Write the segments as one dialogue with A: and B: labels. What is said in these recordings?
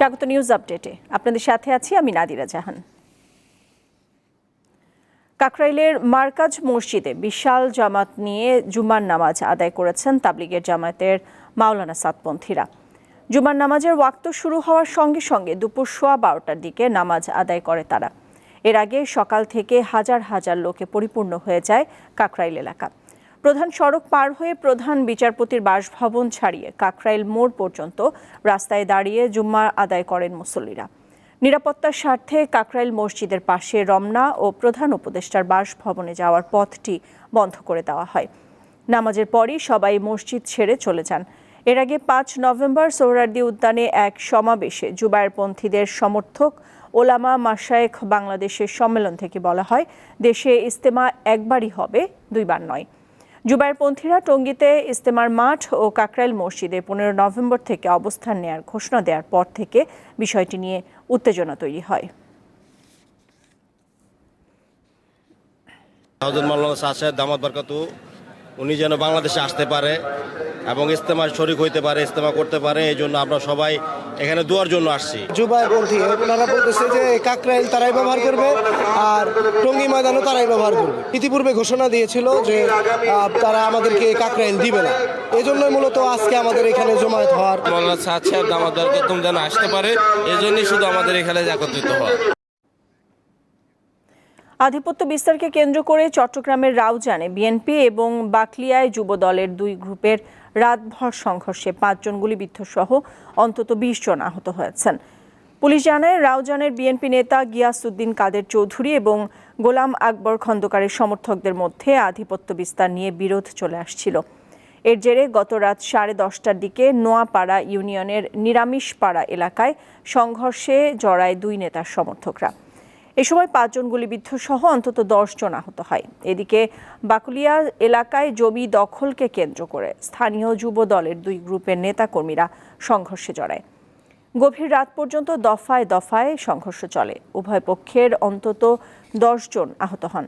A: স্বাগত নিউজ আপডেটে। আপনাদের সাথে আছি আমি নাদিরা জাহান। কাকরাইলের মার্কাজ মসজিদে বিশাল জামাত নিয়ে জুমার নামাজ আদায় করেছেন তাবলিগের জামাতের মাওলানা সাতপন্থীরা। জুমার নামাজের ওয়াক্ত শুরু হওয়ার সঙ্গে সঙ্গে দুপুর সোয়া বারোটার দিকে নামাজ আদায় করে তারা। এর আগে সকাল থেকে হাজার হাজার লোকে পরিপূর্ণ হয়ে যায় কাকরাইল এলাকা। প্রধান সড়ক পার হয়ে প্রধান বিচারপতির বাসভবন ছাড়িয়ে কাকরাইল মোড় পর্যন্ত রাস্তায় দাঁড়িয়ে জুম্মা আদায় করেন মুসল্লিরা। নিরাপত্তার স্বার্থে কাকরাইল মসজিদের পাশে রমনা ও প্রধান উপদেষ্টার বাসভবনে যাওয়ার পথটি বন্ধ করে দেওয়া হয়। নামাজের পরই সবাই মসজিদ ছেড়ে চলে যান। এর আগে পাঁচ নভেম্বর সোহরার্দি উদ্যানে এক সমাবেশে জুবায়েরপন্থীদের সমর্থক ওলামা মাশায়েখ বাংলাদেশের সম্মেলন থেকে বলা হয়, দেশে ইস্তেমা একবারই হবে, দুইবার নয়। জুবাইরপন্থীরা টঙ্গীতে ইস্তেমার মাঠ ও কাকরাইল মসজিদে পনেরো নভেম্বর থেকে অবস্থান নেয়ার ঘোষণা দেওয়ার পর থেকে বিষয়টি নিয়ে উত্তেজনা তৈরি হয়।
B: হজরত মাওলানা সাহেব দামাত বরকাতু উনি যেন বাংলাদেশে আসতে পারে এবং ইস্তেমার শরিক হইতে পারে ইস্তেমা করতে পারে এই জন্য আমরা সবাই এখানে দুয়ার জন্য আসছি।
C: যুবাপন্থী ওনারা বলতেছে যে কাকরাইল তারাই ব্যবহার করবে আর টঙ্গি ময়দানও তারাই ব্যবহার করবে। ইতিপূর্বে ঘোষণা দিয়েছিল যে আহ, তারা আমাদেরকে কাকরাইল দিবে না। এই জন্যই মূলত আজকে আমাদের এখানে জমায়েত হওয়ার
D: মৌলানা সাদ সাহেব দামাদার কুতুম যেন আসতে পারে এই জন্যই শুধু আমাদের এখানে একত্রিত হওয়া।
A: আধিপত্য বিস্তারকে কেন্দ্র করে চট্টগ্রামের রাউজানে বিএনপি এবং বাকলিয়ায় যুব দলের দুই গ্রুপের রাতভর সংঘর্ষে পাঁচজন গুলিবিদ্ধ সহ অন্তত বিশ জন আহত হয়েছেন। পুলিশ জানায়, রাউজানের বিএনপি নেতা গিয়াসউদ্দিন কাদের চৌধুরী এবং গোলাম আকবর খন্দকারের সমর্থকদের মধ্যে আধিপত্য বিস্তার নিয়ে বিরোধ চলে আসছিল। এর জেরে গত রাত সাড়ে দশটার দিকে নোয়াপাড়া ইউনিয়নের নিরামিষপাড়া এলাকায় সংঘর্ষে জড়ায় দুই নেতার সমর্থকরা। এ সময় পাঁচজন গুলিবিদ্ধ সহ অন্তত জন আহত হয়। এদিকে বাকুলিয়া এলাকায় জমি দখলকে কেন্দ্র করে স্থানীয় যুব দলের দুই গ্রুপের নেতাকর্মীরা সংঘর্ষে জড়ায়। গভীর রাত পর্যন্ত দফায় দফায় সংঘর্ষ চলে। উভয় পক্ষের অন্তত জন আহত হন।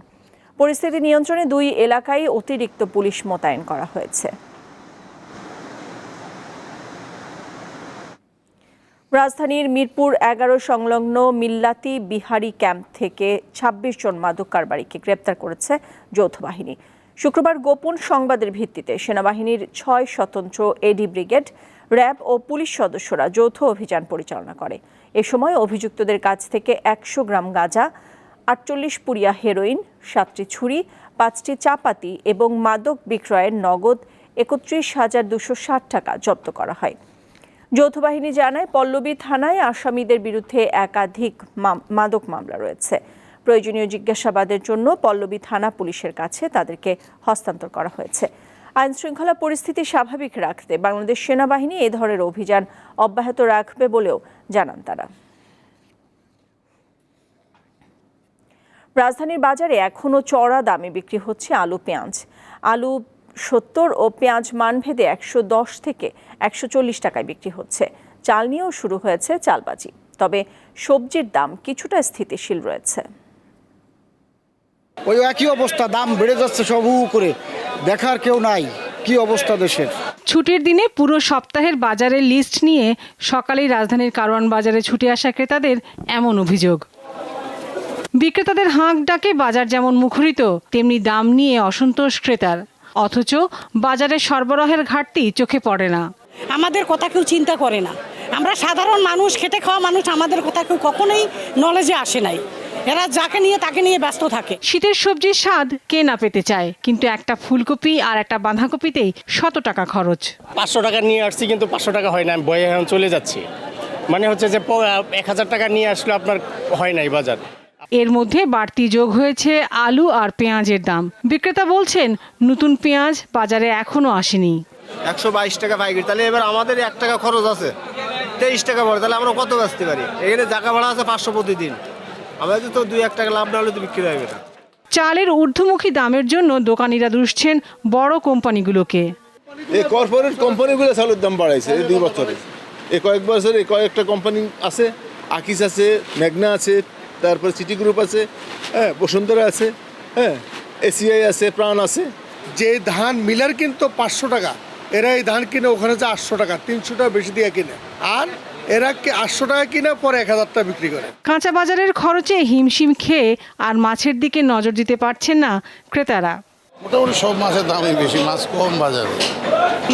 A: পরিস্থিতি নিয়ন্ত্রণে দুই এলাকায় অতিরিক্ত পুলিশ মোতায়েন করা হয়েছে। রাজধানীর মিরপুর এগারো সংলগ্ন মিল্লাতি বিহারি ক্যাম্প থেকে ২৬ জন মাদক কারবারিকে গ্রেপ্তার করেছে যৌথ বাহিনী। শুক্রবার গোপন সংবাদের ভিত্তিতে সেনাবাহিনীর ছয় স্বতন্ত্র এডি ব্রিগেড, র্যাব ও পুলিশ সদস্যরা যৌথ অভিযান পরিচালনা করে। এ সময় অভিযুক্তদের কাছ থেকে একশো গ্রাম গাঁজা, আটচল্লিশ পুরিয়া হেরোইন, সাতটি ছুরি, পাঁচটি চাপাতি এবং মাদক বিক্রয়ের নগদ একত্রিশ হাজার দুশো ষাট টাকা জব্দ করা হয়। যৌথ বাহিনী জানায়, পল্লবী থানায় আসামিদের বিরুদ্ধে একাধিক মাদক মামলা রয়েছে। প্রয়োজনীয় জিজ্ঞাসাবাদের জন্য পল্লবী থানা পুলিশের কাছে তাদেরকে হস্তান্তর করা হয়েছে। আইন শৃঙ্খলা পরিস্থিতি স্বাভাবিক রাখতে বাংলাদেশ সেনাবাহিনী এ ধরনের অভিযান অব্যাহত রাখবে বলেও জানান তারা। রাজধানীর বাজারে এখনও চড়া দামে বিক্রি হচ্ছে আলু, পেঁয়াজ। আলু সত্তর ও পেঁয়াজ মানভেদে একশো দশ থেকে একশো চল্লিশ টাকায় বিক্রি হচ্ছে। চাল নিয়েও শুরু হয়েছে চালবাজি তবে সবজির দাম কিছুটা স্থিতিশীল রয়েছে।
E: ওই একই অবস্থা দাম বেড়ে যাচ্ছে সব করে। দেখার কেউ নাই কি অবস্থা দেশের?
F: ছুটির দিনে পুরো সপ্তাহের বাজারের লিস্ট নিয়ে সকালেই রাজধানীর কারওয়ান বাজারে ছুটে আসা ক্রেতাদের এমন অভিযোগ। বিক্রেতাদের হাঁক ডাকে বাজার যেমন মুখরিত তেমনি দাম নিয়ে অসন্তোষ ক্রেতার। অথচ বাজারে সরবরাহের ঘাটতি চোখে পড়ে না।
G: আমাদের কথা কেউ চিন্তা করে না। আমরা সাধারণ মানুষ খেটে খাওয়া মানুষ আমাদের কথা কেউ কখনোই নলেজে আসে নাই। এরা যাকে নিয়ে তাকে নিয়ে ব্যস্ত থাকে।
F: শীতের সবজির স্বাদ কে না পেতে চায়? কিন্তু একটা ফুলকপি আর একটা বাঁধাকপিতেই শত টাকা খরচ।
H: পাঁচশো টাকা নিয়ে আসছি কিন্তু পাঁচশো টাকা হয় না। আমি বয়ে এখন চলে যাচ্ছি। মানে হচ্ছে যে এক হাজার টাকা নিয়ে আসলে আপনার হয় নাই বাজার।
F: এর মধ্যে বাড়তি যোগ হয়েছে আলু আর পেঁয়াজের দাম। বিক্রেতা বলছেন নতুন পেঁয়াজ বাজারে এখনও আসেনি।
C: একশো বাইশ টাকা পাইকারি। তাহলে এবার আমাদের এক টাকা খরচ আছে। তেইশ টাকা পড়ে। তাহলে আমরা কত বেচতে পারি? এখানে জায়গা ভাড়া আছে পাঁচশো প্রতিদিন। আমাদের তো দুই এক টাকা লাভ না হলে তো বিক্রি হবে না
F: চালের ঊর্ধ্বমুখী দামের জন্য দোকানিরা দুষছেন বড় কোম্পানিগুলোকে।
I: এই কর্পোরেট কোম্পানিগুলো চালের দাম বাড়াইছে এই দুই বছরে। এই কয়েক বছরে কয়েকটা কোম্পানি আছে আকিস আছে মেঘনা আছে তারপর সিটি গ্রুপ আছে হ্যাঁ বসুন্ধরা আছে হ্যাঁ এসিআই আছে প্রাণ আছে।
E: যে ধান মিলার কিন্তু পাঁচশো টাকা এরা এই ধান কিনে ওখানে যে আটশো টাকা তিনশো টাকা বেশি দিয়ে কিনে। আর
C: এরা কি আটশো টাকা কিনা পরে এক হাজার টাকা বিক্রি করে।
F: কাঁচা বাজারের খরচে হিমশিম খেয়ে আর মাছের দিকে নজর দিতে পারছেন না ক্রেতারা।
E: মোটামুটি সব মাছের দামই বেশি মাছ কম বাজারে।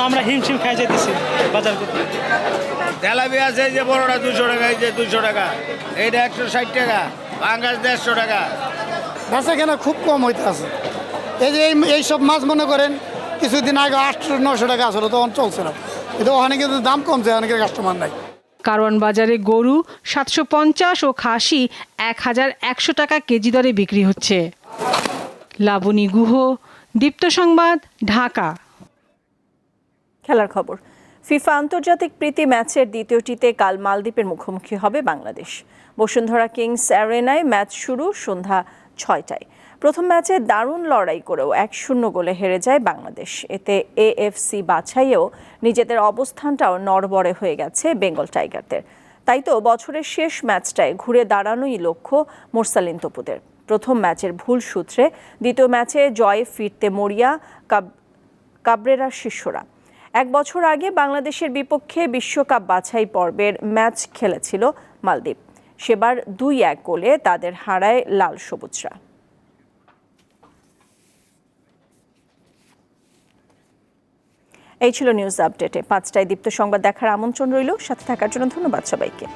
H: আমরা হিমশিম খাই যেতেছি বাজার করতে।
J: তেলাপি আছে এই যে বড়টা দুশো টাকা এই যে দুশো টাকা। এইটা একশো ষাট টাকা পাঙ্গাস দেড়শো টাকা।
E: বেচা কেনা খুব কম হইতে আছে এই যে এই- সব মাছ মনে করেন কিছুদিন আগে আটশো নশো টাকা আসলে তখন চলছে না। কিন্তু ওখানে কিন্তু দাম কমছে অনেকের কাস্টমার নাই।
F: কারওয়ান বাজারে গরু সাতশো পঞ্চাশ ও খাসি এক হাজার একশো টাকা কেজি দরে বিক্রি হচ্ছে। লাবণী গুহ দীপ্ত সংবাদ ঢাকা।
A: খেলার খবর। ফিফা আন্তর্জাতিক প্রীতি ম্যাচের দ্বিতীয়টিতে কাল মালদ্বীপের মুখোমুখি হবে বাংলাদেশ। বসুন্ধরা কিংস অ্যারেনায় ম্যাচ শুরু সন্ধ্যা ছয়টায়। প্রথম ম্যাচে দারুণ লড়াই করেও এক শূন্য গোলে হেরে যায় বাংলাদেশ। এতে এএফসি বাছাইয়েও নিজেদের অবস্থানটাও নড়বড়ে হয়ে গেছে বেঙ্গল টাইগারদের। তাই তো বছরের শেষ ম্যাচটায় ঘুরে দাঁড়ানোই লক্ষ্য মোরসালিন তপুদের। প্রথম ম্যাচের ভুল সূত্রে দ্বিতীয় ম্যাচে জয়ে ফিরতে মরিয়া কাব, কাবরেরার শিষ্যরা। এক বছর আগে বাংলাদেশের বিপক্ষে বিশ্বকাপ বাছাই পর্বের ম্যাচ খেলেছিল মালদ্বীপ। সেবার দুই এক গোলে তাদের হারায় লাল সবুজরা। এই ছিল নিউজ আপডেটে। পাঁচটায় দীপ্ত সংবাদ দেখার আমন্ত্রণ রইল। সাথে থাকার জন্য ধন্যবাদ সবাইকে।